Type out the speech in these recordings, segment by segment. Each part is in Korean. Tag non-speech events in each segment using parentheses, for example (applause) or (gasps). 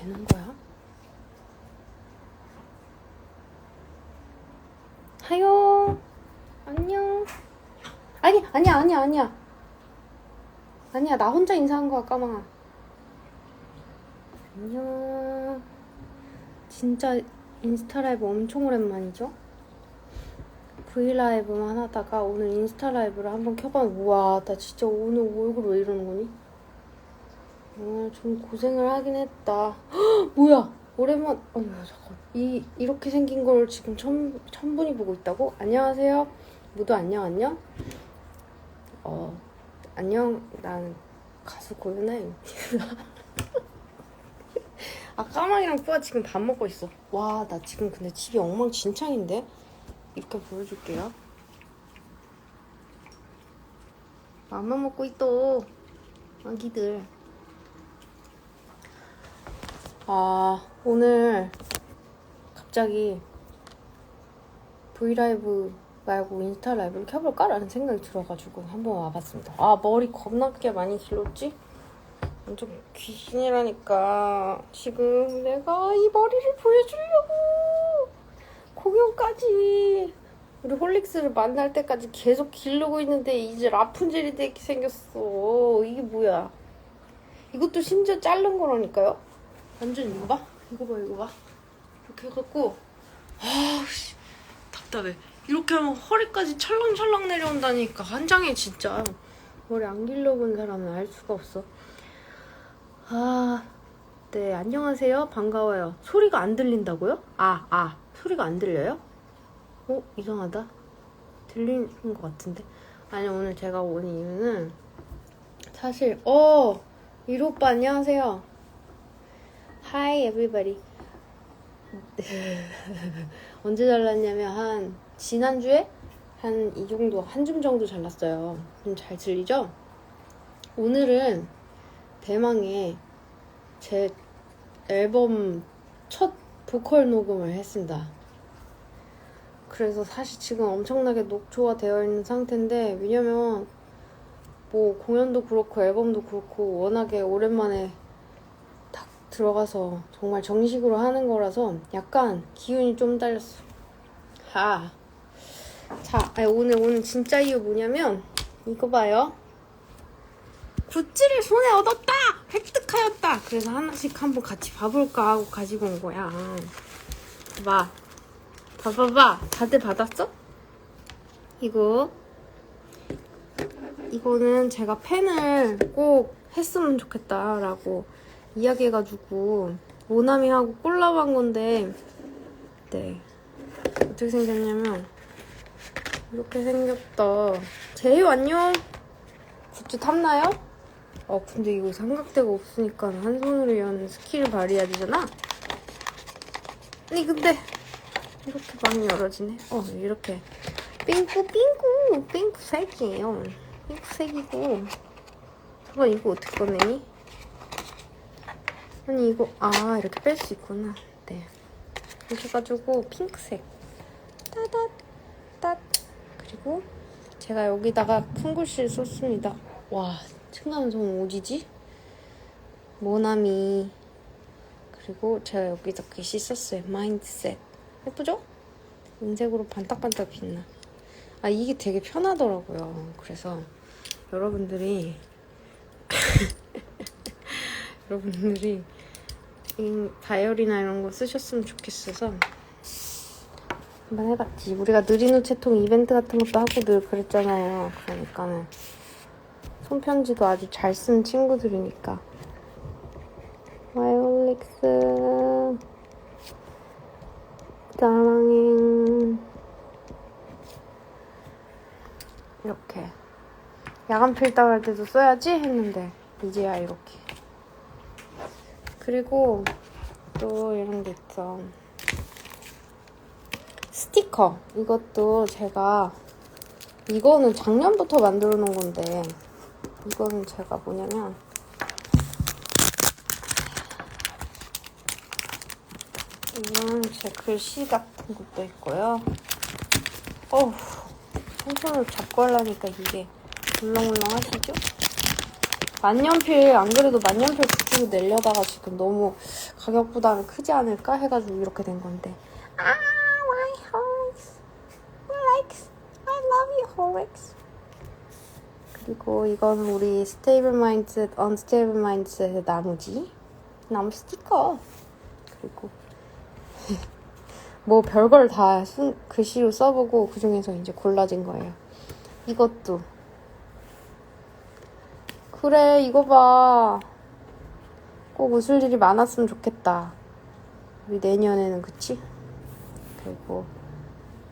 되는 거야? 하요. 안녕. 아니, 아니야, 아니야, 아니야. 아니야, 나 혼자 인사한 거야, 까망아. 안녕. 진짜 인스타 라이브 엄청 오랜만이죠? 브이라이브만 하다가 오늘 인스타 라이브를 한번 켜봤는데, 우와, 나 진짜 오늘 얼굴 왜 이러는 거니? 오늘 좀 고생을 하긴 했다. 헉, 뭐야? 오랜만, 어머, 잠깐. 이, 이렇게 생긴 걸 지금 천, 천 분이 보고 있다고? 안녕하세요. 모두 안녕, 안녕? 어, 안녕. 난 가수 고윤아입니다. (laughs) 아, 까망이랑 뿌아 지금 밥 먹고 있어. 와, 나 지금 근데 집이 엉망진창인데? 이렇게 보여줄게요. 맘만 먹고 있어. 아기들. 아, 오늘 갑자기 브이라이브 말고 인스타 라이브를 켜볼까라는 생각이 들어가지고 한번 와봤습니다. 아, 머리 겁나게 많이 길렀지? 완전 귀신이라니까. 지금 내가 이 머리를 보여주려고 공연까지 우리 홀릭스를 만날 때까지 계속 기르고 있는데 이제 라푼젤이 되게 생겼어. 이게 뭐야? 이것도 심지어 자른 거라니까요? 완전 이거 봐. 이거 봐, 이거 봐. 이렇게 해갖고 아씨 답답해. 이렇게 하면 허리까지 철렁철렁 내려온다니까 한 장에 진짜 머리 안 길러본 사람은 알 수가 없어. 아, 네 안녕하세요. 반가워요. 소리가 안 들린다고요? 아, 아 소리가 안 들려요? 어 이상하다. 들리는 것 같은데. 아니 오늘 제가 온 이유는 사실 어 이로 오빠 안녕하세요. Hi everybody. (laughs) 언제 잘랐냐면 한 지난주에 한 이 정도 한 줌 정도 잘랐어요. 좀 잘 들리죠? 오늘은 대망의 제 앨범 첫 보컬 녹음을 했습니다. 그래서 사실 지금 엄청나게 녹초가 되어 있는 상태인데 왜냐면 뭐 공연도 그렇고 앨범도 그렇고 워낙에 오랜만에 딱 들어가서 정말 정식으로 하는 거라서 약간 기운이 좀 딸렸어. 하. 자, 아니, 오늘 오늘 진짜 이유 뭐냐면 이거 봐요. 굿즈를 손에 얻었다! 획득하였다! 그래서 하나씩 한번 같이 봐볼까 하고 가지고 온 거야. 봐. 봐봐봐. 다들 받았어? 이거. 이거는 제가 펜을 꼭 했으면 좋겠다라고 이야기해가지고 모나미하고 콜라보 한 건데 네. 어떻게 생겼냐면 이렇게 생겼다. 제이유 안녕? 굿즈 탐나요? 어 근데 이거 삼각대가 없으니까 한 손으로 연 스킬을 발휘해야 되잖아? 아니 근데 이렇게 많이 열어지네. 어 이렇게. 핑크 핑크 핑크색이에요. 핑크색이고. 잠깐 이거 어떻게 꺼내니? 아니 이거 아 이렇게 뺄 수 있구나. 네. 이렇게 해가지고 핑크색. 따다따 그리고 제가 여기다가 큰 글씨를 썼습니다. 와 층간소음 오지지? 모나미. 그리고 제가 여기다 글씨 썼어요. 마인드셋. 예쁘죠? 은색으로 반딱반딱 빛나. 아 이게 되게 편하더라고요. 그래서 여러분들이 (laughs) 여러분들이 이 다이어리나 이런 거 쓰셨으면 좋겠어서 한번 해봤지. 우리가 느린 우체통 이벤트 같은 것도 하고 늘 그랬잖아요. 그러니까는 손편지도 아주 잘쓴 친구들이니까. 바이올릭스 사랑해 이렇게 야간 필터 할 때도 써야지 했는데 이제야 이렇게 그리고 또 이런 게 있어. 스티커. 이것도 제가 이거는 작년부터 만들어 놓은 건데 이거는 제가 뭐냐면 이건 제 글씨 같은 것도 있고요. 어우, 손손을 잡고 하려니까 이게 물렁물렁 하시죠? 만년필 안 그래도 만년필 굿즈로 내려다가 지금 너무 가격 부담이 크지 않을까 해가지고 이렇게 된 건데. 아 my horlicks? Horlicks? I love you horlicks. 그리고 이거는 우리 스테이블 마인드 언스테이블 마인드의 나무지? 나무 스티커. 그리고 (laughs) 뭐 별걸 다 순- 글씨로 써보고 그 중에서 이제 골라진 거예요. 이것도 그래 이거 봐. 꼭 웃을 일이 많았으면 좋겠다. 우리 내년에는 그치? 그리고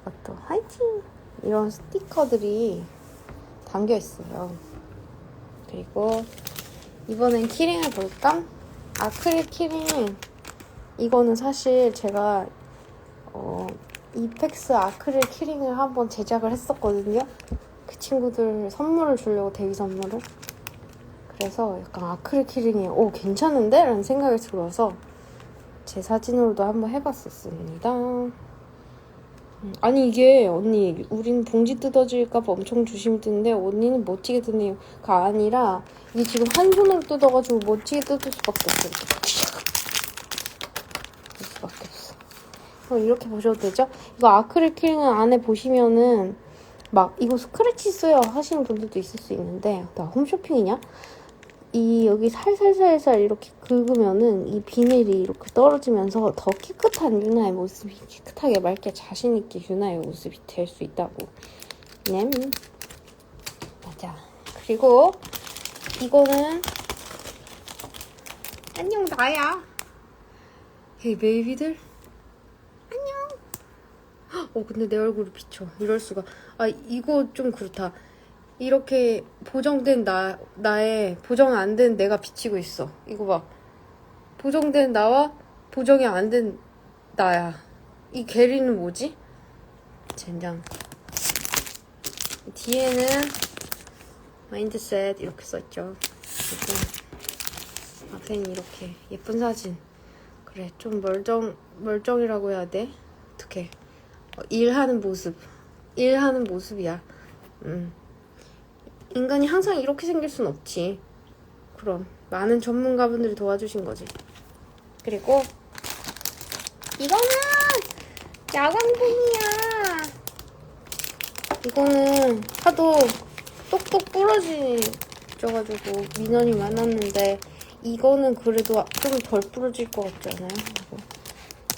이것도 화이팅! 이런 스티커들이 담겨 있어요. 그리고 이번엔 키링을 볼까? 아크릴 키링. 이거는 사실 제가 어, 이펙스 아크릴 키링을 한번 제작을 했었거든요. 그 친구들 선물을 주려고 데뷔 선물을. 그래서 약간 아크릴 키링이 오 괜찮은데? 라는 생각이 들어서 제 사진으로도 한번 해봤었습니다. 음, 아니 이게 언니 우린 봉지 뜯어질까봐 엄청 조심히 뜯는데 언니는 멋지게 뜯네요. 그 아니라 이게 지금 한 손으로 뜯어가지고 멋지게 뜯을 수밖에 없어. 이렇게 뜯을 수밖에 없어. 그럼 이렇게 보셔도 되죠? 이거 아크릴 키링은 안에 보시면은 막 이거 스크래치 있어요 하시는 분들도 있을 수 있는데 나 홈쇼핑이냐? 이 여기 살살살살 이렇게 긁으면은 이 비닐이 이렇게 떨어지면서 더 깨끗한 유나의 모습이 깨끗하게 맑게 자신 있게 유나의 모습이 될 수 있다고. 네. 맞아. 그리고 이거는 안녕 나야. 헤이 베이비들. 안녕. 어 근데 내 얼굴이 비쳐. 이럴 수가. 아 이거 좀 그렇다. 이렇게 보정된 나, 나의 보정 안 된 내가 비치고 있어. 이거 봐. 보정된 나와 보정이 안 된 나야. 이 괴리는 뭐지? 젠장. 뒤에는 마인드셋 이렇게 써있죠. 그리고 앞에는 이렇게 예쁜 사진. 그래, 좀 멀쩡, 멀쩡이라고 해야 돼? 어떻게. 어, 일하는 모습. 일하는 모습이야. 음. 인간이 항상 이렇게 생길 순 없지. 그럼 많은 전문가분들이 도와주신 거지. 그리고 이거는 야광봉이야. 이거는 하도 똑똑 부러지져가지고 민원이 많았는데 이거는 그래도 좀 덜 부러질 것 같지 않아요?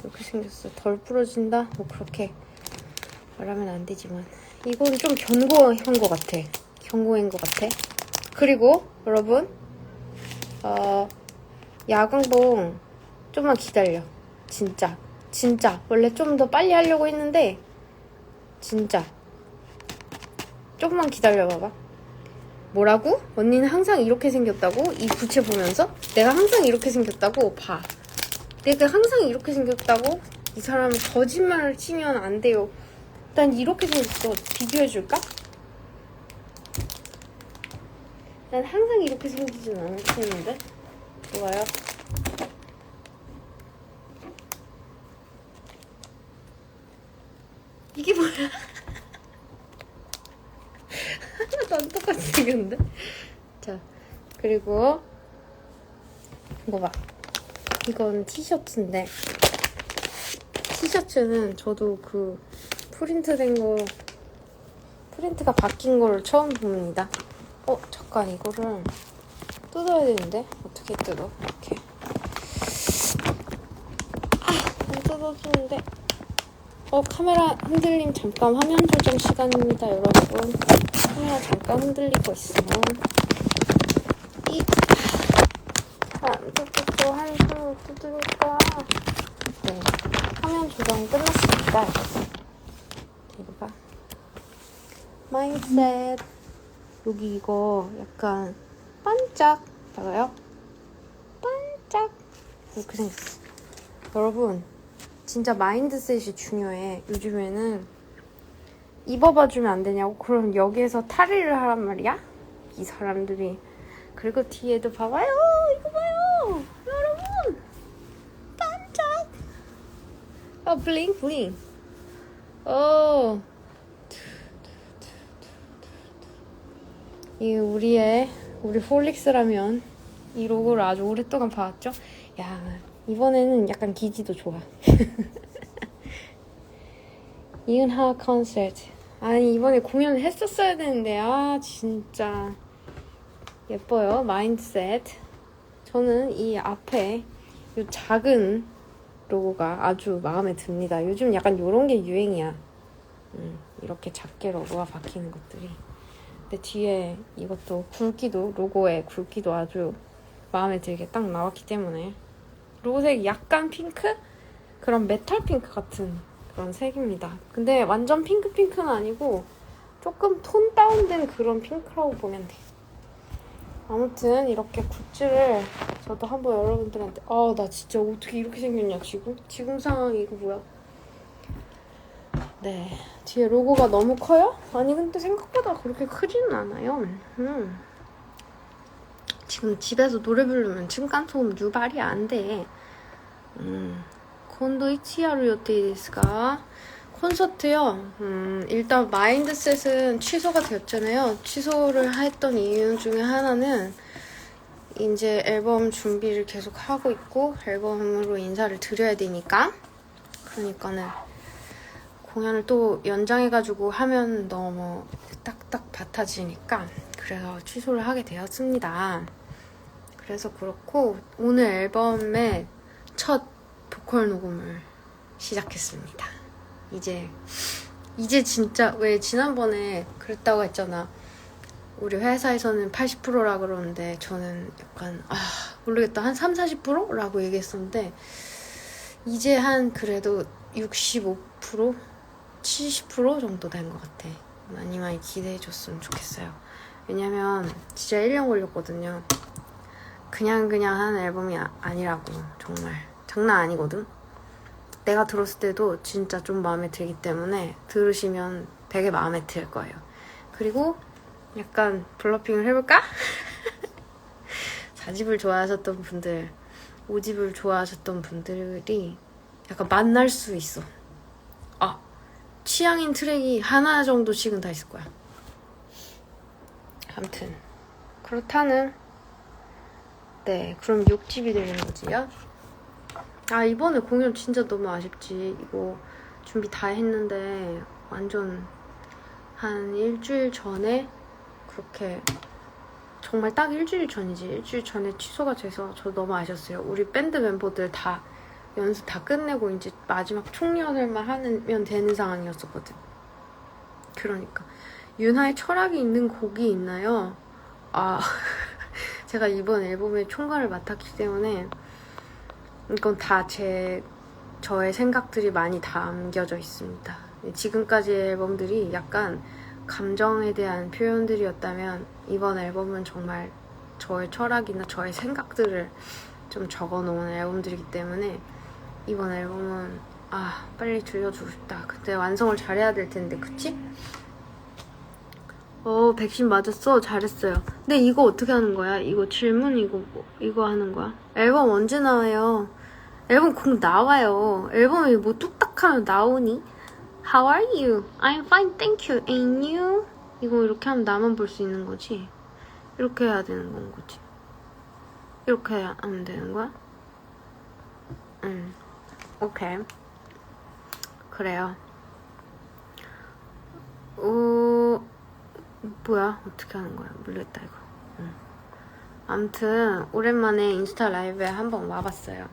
이렇게 생겼어. 덜 부러진다? 뭐 그렇게 말하면 안 되지만 이건 좀 견고한 것 같아. 경고인 것 같아. 그리고 여러분, 어, 야광봉 좀만 기다려. 진짜, 진짜. 원래 좀 더 빨리 하려고 했는데 진짜 조금만 기다려봐봐. 뭐라고? 언니는 항상 이렇게 생겼다고? 이 부채 보면서? 내가 항상 이렇게 생겼다고? 봐. 내가 항상 이렇게 생겼다고? 이 사람은 거짓말을 치면 안 돼요. 난 이렇게 생겼어. 비교해줄까? 난 항상 이렇게 생기진 않았는데. 좋아요. 이게 뭐야? (laughs) 하나도 안 똑같이 생겼는데? 자 그리고 이거 봐. 이건 티셔츠인데. 티셔츠는 저도 그 프린트된 거 프린트가 바뀐 걸 처음 봅니다. 어 잠깐 이거를 뜯어야 되는데? 어떻게 뜯어? 이렇게. 아안 뜯어지는데. 어 카메라 흔들림 잠깐 화면 조정 시간입니다 여러분. 카메라 잠깐 흔들리고 있어요 이안 뜯고 한 손으로 뜯으니까. 네 화면 조정 끝났습니다. 이거 봐. 마인드셋 여기 이거 약간 반짝 봐봐요? 반짝? 이렇게 생겼어. 여러분 진짜 마인드셋이 중요해. 요즘에는 입어봐 주면 안 되냐고 그럼 여기에서 탈의를 하란 말이야? 이 사람들이. 그리고 뒤에도 봐봐요. 이거 봐요. 여러분 반짝. 아 블링 블링. 어 이 우리의 우리 홀릭스라면 이 로고를 아주 오랫동안 봐왔죠? 야, 이번에는 약간 기지도 좋아. (laughs) 이은하 콘서트. 아니, 이번에 공연을 했었어야 되는데, 아, 진짜. 예뻐요. 마인드셋. 저는 이 앞에 이 작은 로고가 아주 마음에 듭니다. 요즘 약간 이런 게 유행이야. 음, 이렇게 작게 로고가 박히는 것들이. 근데 뒤에 이것도 굵기도 로고의 굵기도 아주 마음에 들게 딱 나왔기 때문에 로고색이 약간 핑크? 그런 메탈 핑크 같은 그런 색입니다. 근데 완전 핑크 핑크는 아니고 조금 톤 다운된 그런 핑크라고 보면 돼. 아무튼 이렇게 굿즈를 저도 한번 여러분들한테 아 나 진짜 어떻게 이렇게 생겼냐 지금 지금 상황이 이거 뭐야 네 뒤에 로고가 너무 커요? 아니 근데 생각보다 그렇게 크지는 않아요 음. 지금 집에서 노래 부르면 층간 소음 유발이 안 돼 음. 콘도 이치야루 요테이데스가 콘서트요. 음, 일단 마인드셋은 취소가 되었잖아요. 취소를 했던 이유 중에 하나는 이제 앨범 준비를 계속 하고 있고 앨범으로 인사를 드려야 되니까 그러니까는 공연을 또 연장해가지고 하면 너무 딱딱 받아지니까 그래서 취소를 하게 되었습니다. 그래서 그렇고 오늘 앨범의 첫 보컬 녹음을 시작했습니다. 이제 이제 진짜 왜 지난번에 그랬다고 했잖아. 우리 회사에서는 80%라 그러는데 저는 약간 아 모르겠다 한 3, 40%라고 얘기했었는데 이제 한 그래도 65% 70% 정도 된 것 같아. 많이 많이 기대해 줬으면 좋겠어요. 왜냐면 진짜 1년 걸렸거든요. 그냥 그냥 한 앨범이 아, 아니라고 정말 장난 아니거든. 내가 들었을 때도 진짜 좀 마음에 들기 때문에 들으시면 되게 마음에 들 거예요. 그리고 약간 블러핑을 해볼까? (laughs) 4집을 좋아하셨던 분들, 5집을 좋아하셨던 분들이 약간 만날 수 있어. 아, 취향인 트랙이 하나 정도씩은 다 있을 거야. 아무튼 그렇다는 네, 그럼 6집이 되는 거지요? 아 이번에 공연 진짜 너무 아쉽지 이거 준비 다 했는데 완전 한 일주일 전에 그렇게 정말 딱 일주일 전이지 일주일 전에 취소가 돼서 저 너무 아쉬웠어요 우리 밴드 멤버들 다 연습 다 끝내고 이제 마지막 총연을만 하면 되는 상황이었었거든 그러니까 윤하의 철학이 있는 곡이 있나요? 아 (laughs) 제가 이번 앨범의 총괄을 맡았기 때문에 이건 다 제 저의 생각들이 많이 담겨져 있습니다. 지금까지의 앨범들이 약간 감정에 대한 표현들이었다면 이번 앨범은 정말 저의 철학이나 저의 생각들을 좀 적어 놓은 앨범들이기 때문에 이번 앨범은 아 빨리 들려주고 싶다. 그때 완성을 잘해야 될 텐데 그치? 어 백신 맞았어 잘했어요. 근데 이거 어떻게 하는 거야? 이거 질문 이거 뭐, 이거 하는 거야? 앨범 언제 나와요? 앨범 곧 나와요. 앨범이 뭐 뚝딱 하면 나오니? How are you? I'm fine, thank you. And you? 이거 이렇게 하면 나만 볼 수 있는 거지? 이렇게 해야 되는 건 거지? 이렇게 하면 되는 거야? 응. 오케이. 그래요. 어, 뭐야? 어떻게 하는 거야? 모르겠다, 이거. 응. 아무튼, 오랜만에 인스타 라이브에 한번 와봤어요.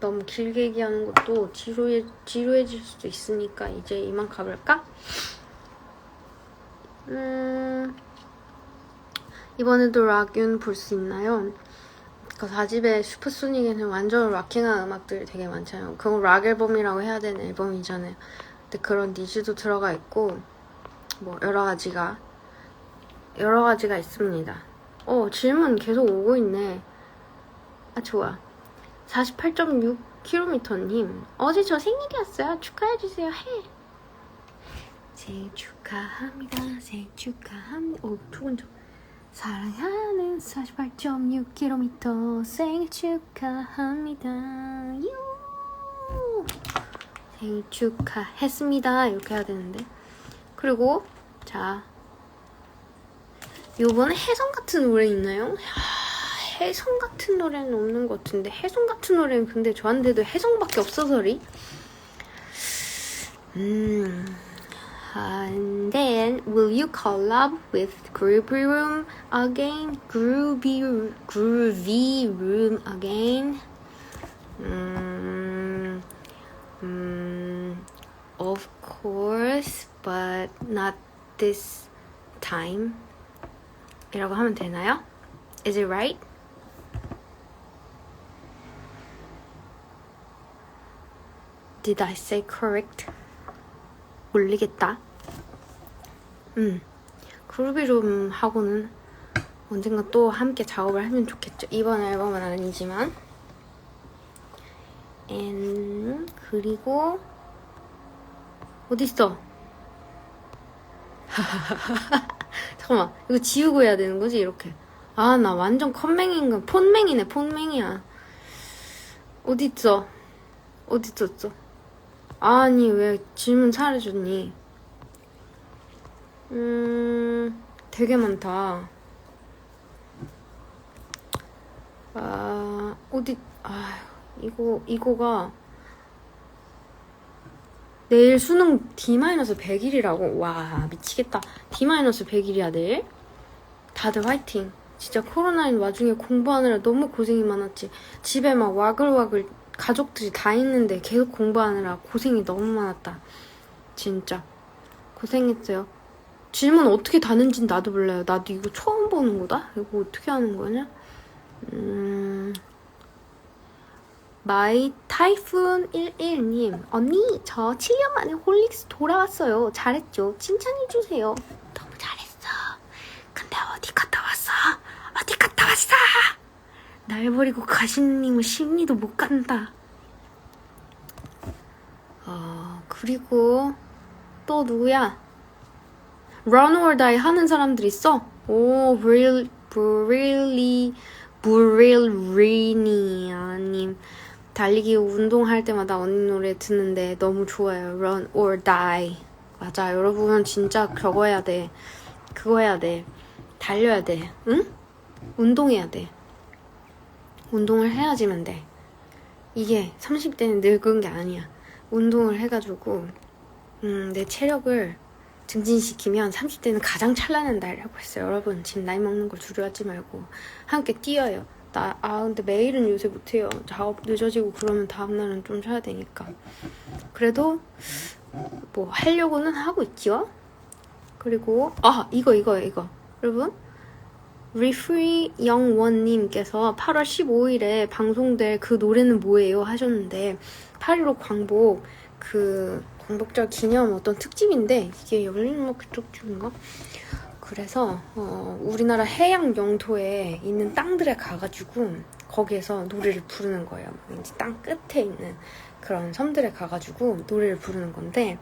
너무 길게 얘기하는 것도 지루해, 지루해질 수도 있으니까 이제 이만 가볼까? 음, 이번에도 락윤 볼 수 있나요? 그 4집의 슈퍼소닉에는 완전 락킹한 음악들이 되게 많잖아요. 그건 락 앨범이라고 해야 되는 앨범이잖아요. 근데 그런 니즈도 들어가 있고 뭐 여러 가지가 여러 가지가 있습니다. 어 질문 계속 오고 있네. 아 좋아. 48.6km님 어제 저 생일이었어요 축하해주세요 해 생일 축하합니다 생일 축하합니다 오 두근두근 사랑하는 48.6km 생일 축하합니다 유 생일 축하했습니다 이렇게 해야 되는데 그리고 자 요번에 혜성 같은 노래 있나요? 하, 혜성 같은 노래는 없는 것 같은데 혜성 같은 노래는 근데 저한테도 혜성밖에 없어서리. 음. And then, will you collab with Groovy Room again? Groovy, Groovy Room again? Mm, mm, of course, but not this time. 이라고 하면 되나요? Is it right? Did I say correct? 올리겠다. 음. 그루비룸 하고는 언젠가 또 함께 작업을 하면 좋겠죠. 이번 앨범은 아니지만. And 그리고 어디 있어? (laughs) 잠깐만 이거 지우고 해야 되는 거지 이렇게. 아 나 완전 컴맹인 거 폰맹이네 폰맹이야. 어디 있어? 어디 있었어? 아니 왜 질문 잘해줬니? 음 되게 많다. 아 어디 아 이거 이거가 내일 수능 D-100일이라고? 와 미치겠다. D-100일이야 내일? 다들 화이팅. 진짜 코로나인 와중에 공부하느라 너무 고생이 많았지. 집에 막 와글와글 가족들이 다 있는데 계속 공부하느라 고생이 너무 많았다. 진짜. 고생했어요. 질문 어떻게 다는진 나도 몰라요. 나도 이거 처음 보는 거다? 이거 어떻게 하는 거냐? 음... 마이 타이푼 11님. 언니 저 7년 만에 홀릭스 돌아왔어요. 잘했죠? 칭찬해주세요 너무 잘했어 근데 어디 갔다 왔어 어디 갔다 왔어 날 버리고 가시는 님은 심리도 못 간다 어 그리고 또 누구야 Run or 하는 사람들 있어? 오, 브릴, 브릴리, 브릴리니아님. 달리기 운동할 때마다 언니 노래 듣는데 너무 좋아요. Run or Die. 맞아, 여러분 진짜 해야 돼. 그거 해야 돼. 달려야 돼. 응? 운동해야 돼. 운동을 해야지만 돼. 이게 30대는 늙은 게 아니야. 운동을 해가지고, 음, 내 체력을 증진시키면 30대는 가장 찬란한 나이라고 했어요. 여러분, 지금 나이 먹는 걸 두려워하지 말고 함께 뛰어요. 나, 아, 근데 매일은 요새 못해요. 작업 늦어지고 그러면 다음날은 좀 쉬어야 되니까. 그래도 뭐 하려고는 하고 있죠. 그리고, 아, 이거, 이거, 이거. 여러분, 리프리 영원님께서 8월 15일에 방송될 그 노래는 뭐예요? 하셨는데, 8.15 광복, 그, 광복절 기념 어떤 특집인데, 이게 열린마크 특집인가? 그래서, 어, 우리나라 해양 영토에 있는 땅들에 가가지고, 거기에서 노래를 부르는 거예요. 땅 끝에 있는 그런 섬들에 가가지고 노래를 부르는 건데,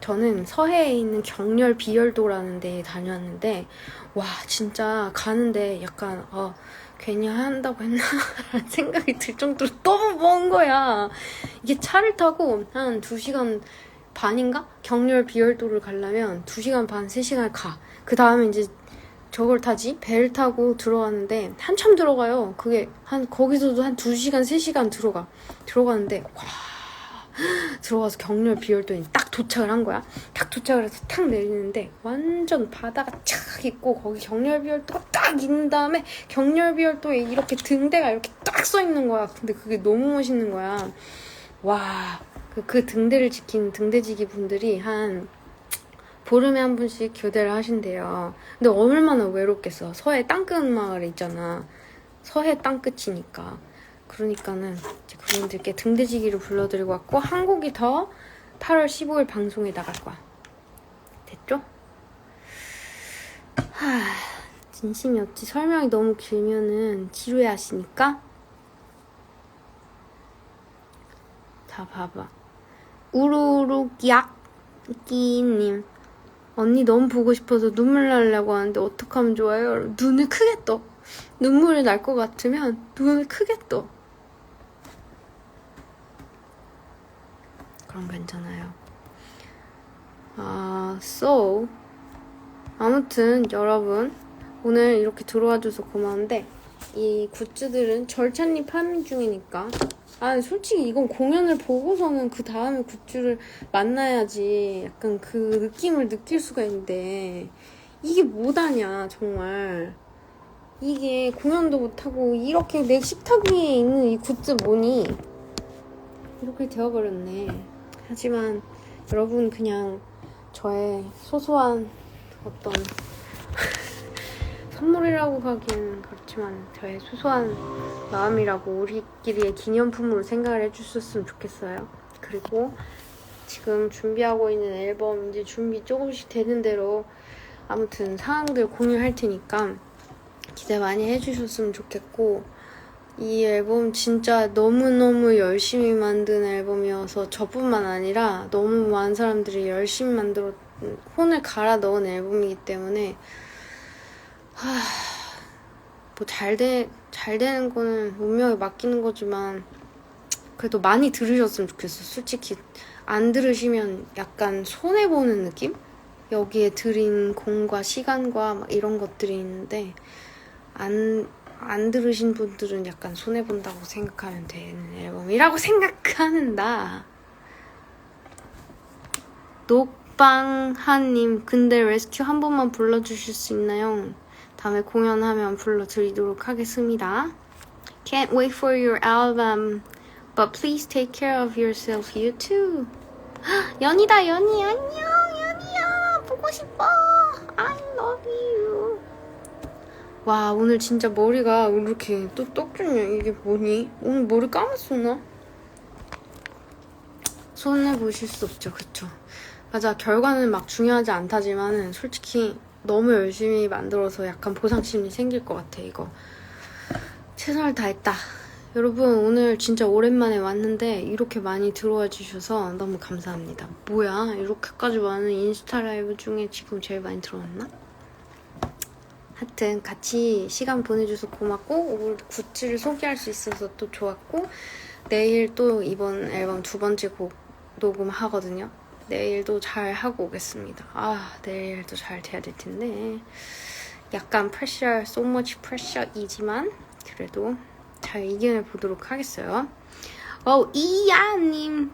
저는 서해에 있는 경렬 비열도라는 데에 다녀왔는데 와 진짜 가는데 약간 어 괜히 한다고 했나 라는 (laughs) 생각이 들 정도로 너무 먼 거야 이게 차를 타고 한 2시간 반인가? 경렬 비열도를 가려면 2시간 반, 3시간 가. 그 다음에 이제 저걸 타지? 배를 타고 들어가는데 한참 들어가요. 그게 한 거기서도 한 2시간, 3시간 들어가. 들어가는데 와 (gasps) 들어가서 경렬 비열도에 딱 도착을 한 거야. 딱 도착을 해서 탁 내리는데 완전 바다가 착 있고 거기 경렬 비열도가 딱 있는 다음에 경렬 비열도에 이렇게 등대가 이렇게 딱 써 있는 거야. 근데 그게 너무 멋있는 거야. 와, 그, 그 등대를 지킨 등대지기 분들이 한 보름에 한 분씩 교대를 하신대요. 근데 얼마나 외롭겠어. 서해 땅끝 마을에 있잖아. 서해 땅끝이니까. 그러니까는 이제 그분들께 등대지기를 불러드리고 왔고 한 곡이 더 8월 15일 방송에 나갈 거야. 됐죠? 하, 진심이 없지. 설명이 너무 길면은 지루해 하시니까. 자, 봐봐. 우루룩약 끼님. 언니 너무 보고 싶어서 눈물 나려고 하는데 어떡하면 좋아요? 눈을 크게 떠. 눈물이 날 것 같으면 눈을 크게 떠. 그럼 괜찮아요. 아, so. 아무튼 여러분 오늘 이렇게 들어와줘서 고마운데 이 굿즈들은 절찬리 판매 중이니까 아 솔직히 이건 공연을 보고서는 그 다음에 굿즈를 만나야지 약간 그 느낌을 느낄 수가 있는데 이게 뭐다냐 정말 이게 공연도 못하고 이렇게 내 식탁 위에 있는 이 굿즈 뭐니 이렇게 되어버렸네 하지만 여러분 그냥 저의 소소한 어떤 (laughs) 선물이라고 하기에는 그렇지만 저의 소소한 마음이라고 우리끼리의 기념품으로 생각을 해주셨으면 좋겠어요. 그리고 지금 준비하고 있는 앨범 이제 준비 조금씩 되는 대로 아무튼 상황들 공유할 테니까 기대 많이 해주셨으면 좋겠고 이 앨범 진짜 너무너무 열심히 만든 앨범이어서 저뿐만 아니라 너무 많은 사람들이 열심히 만들어 혼을 갈아 넣은 앨범이기 때문에 뭐잘 돼, 잘 되는 거는 운명에 맡기는 거지만 그래도 많이 들으셨으면 좋겠어. 솔직히 안 들으시면 약간 손해 보는 느낌? 여기에 들인 공과 시간과 막 이런 것들이 있는데 안, 안 들으신 분들은 약간 손해 본다고 생각하면 되는 앨범이라고 (laughs) 생각하는다. 녹방하님, 근데 레스큐 한 번만 불러주실 수 있나요? 다음에 공연하면 불러드리도록 하겠습니다. Can't wait for your album, but please take care of yourself, you too. (gasps) 연이다, 연이. 안녕, 연이야. 보고 싶어. 와, 오늘 진짜 머리가 왜 이렇게 또 떡주냐. 이게 뭐니? 오늘 머리 감았었나? 손해 보실 수 없죠, 그쵸? 맞아, 결과는 막 중요하지 않다지만은 솔직히 너무 열심히 만들어서 약간 보상심이 생길 것 같아, 이거. 최선을 다했다. 여러분, 오늘 진짜 오랜만에 왔는데, 이렇게 많이 들어와 주셔서 너무 감사합니다. 뭐야, 이렇게까지 많은 인스타 라이브 중에 지금 제일 많이 들어왔나? 하여튼, 같이 시간 보내줘서 고맙고, 오늘 굿즈를 소개할 수 있어서 또 좋았고, 내일 또 이번 앨범 두 번째 곡 녹음하거든요. 내일도 잘 하고 오겠습니다. 아, 내일도 잘 돼야 될 텐데. 약간 프레셔, so much pressure이지만, 그래도 잘 이겨내 보도록 하겠어요. 어, 이야님.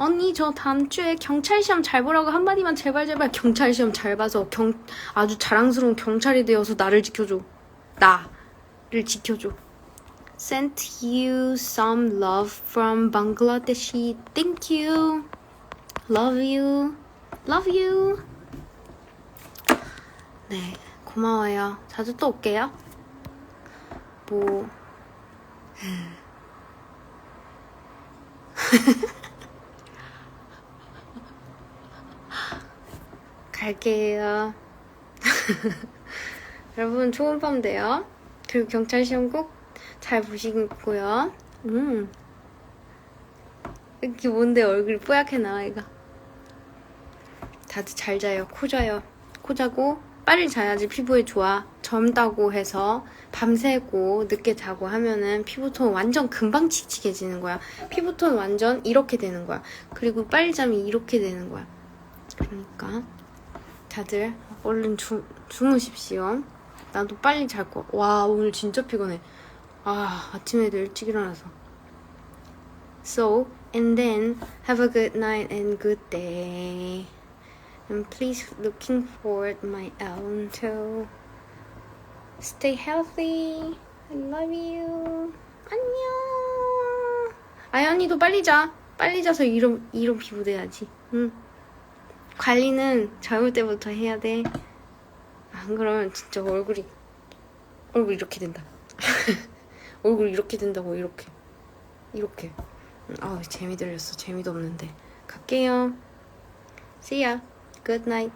언니, 저 다음 주에 경찰 시험 잘 보라고 한마디만 제발 제발 경찰 시험 잘 봐서 경, 아주 자랑스러운 경찰이 되어서 나를 지켜줘. 나를 지켜줘. Sent you some love from Bangladesh. Thank you. Love you. Love you. 네, 고마워요. 자주 또 올게요. 뭐. (laughs) (laughs) 갈게요. (laughs) 여러분, 좋은 밤 되요. 그리고 경찰 시험 꼭 잘 보시고요. 음. 이게 뭔데 얼굴이 뽀얗게 나와, 이거. 다들 잘 자요. 코 자요. 코 자고 빨리 자야지 피부에 좋아. 젊다고 해서 밤새고 늦게 자고 하면은 피부톤 완전 금방 칙칙해지는 거야. 피부톤 완전 이렇게 되는 거야. 그리고 빨리 자면 이렇게 되는 거야. 그러니까 다들 얼른 주, 주무십시오. 나도 빨리 잘 거. 와 오늘 진짜 피곤해. 아 아침에도 일찍 일어나서. So and then have a good night and good day. And please looking forward my album too. Stay healthy. I love you. 안녕. 아연이도 빨리 자. 빨리 자서 이런 이런 피부 돼야지. 응. 관리는 젊을 때부터 해야 돼. 안 그러면 진짜 얼굴이 얼굴 이렇게 된다. (laughs) 얼굴 이렇게 된다고 이렇게 이렇게. 아 재미 들렸어. 재미도 없는데. 갈게요. See ya. Good night.